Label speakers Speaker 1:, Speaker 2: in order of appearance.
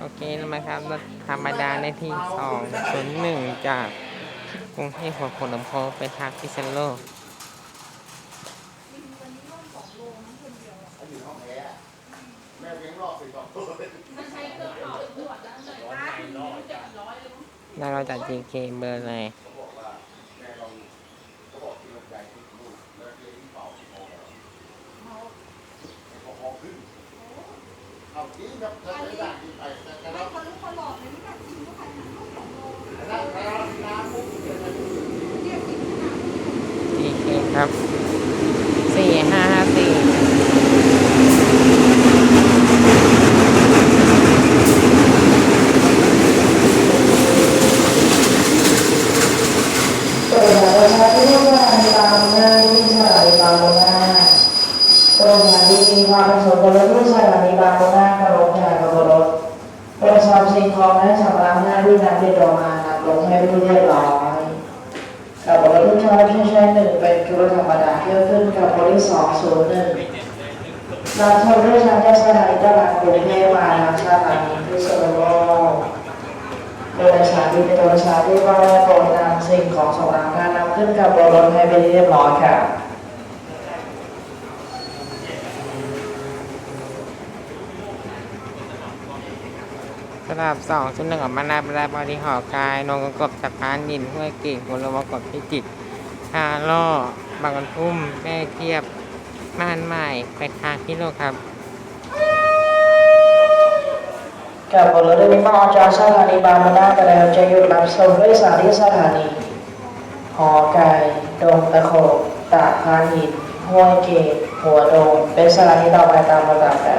Speaker 1: โอเคแล้วมาครับรถธรรมดาในที่สองศูนย์หนึ่งจากกรุงเทพหัวโขนลำโพงไปทางพิษณุโลก
Speaker 2: แม่เลี้ยงรอบสี่สองตัว
Speaker 1: แล้วเราจัด GK เบอร์เลย
Speaker 2: เขาบอกว่าแม่ลองเขาบอกกินลำไยที่ลูกแล้วเลี้ยงที่เป่าที่โมแล้วพอพอขึ้น เอาจริงครับถ้าไม่ไปแต่แต่เรา
Speaker 3: คนรู้คนหลอกเลยไม่กล้ากินก็ใครทำลูกของโล
Speaker 2: แต่ถ้าแต่เราน้ำปุ๊บเดี๋ยวมัน
Speaker 3: เรียกกินขนาด
Speaker 1: GK ครับสี่ห้าห้าสี่
Speaker 4: เปิดประชาธิปไตยตามหน้าที่สถานีบางโมนาโรงงานที่มีค วามประสงค์กับรถที่สถานีบางโมนากับโรงงานกับรถประชาชนของและชำระหน้าที่นำเป็นโรงงานนำลงให้ผู้เรียบร้อยกับรถที่ชอบใช้ใช้หนึ่งเป็นจุลธรรมดาเที่ยวขึ้นกับรถที่สองศูนย์หนึ่งนำชมด้วยทางจากสถานีตลาดกรุงเทพมาทางสถานีพิษณุโลกโดยสถานีเป็นตัวชาติที่ว่าโปรดนำสิ่งของสำนังนำขึ้นกับบรถให้เป็นเรียบร้อยค่ะ
Speaker 1: สำหรับสองชุดหนึ่งออกมานาบราบริหอกายนงกบสะพานดินห้วยกิ่งหัวลมกบพิจิตรคาล่อบางกะทุ่มแม่เทียบม่านใหม่ไปทางพิโลครับ
Speaker 4: กับบรถได้มีมาออกจาสถานีบางมะนาไปแล้วจะหยุดรับส่งด้วยสถานีสถานีหอไก่ดงตะโขบตากพานหินห้วยเกตหัวดงเป็นสถานีต่อไปตามลำดับค่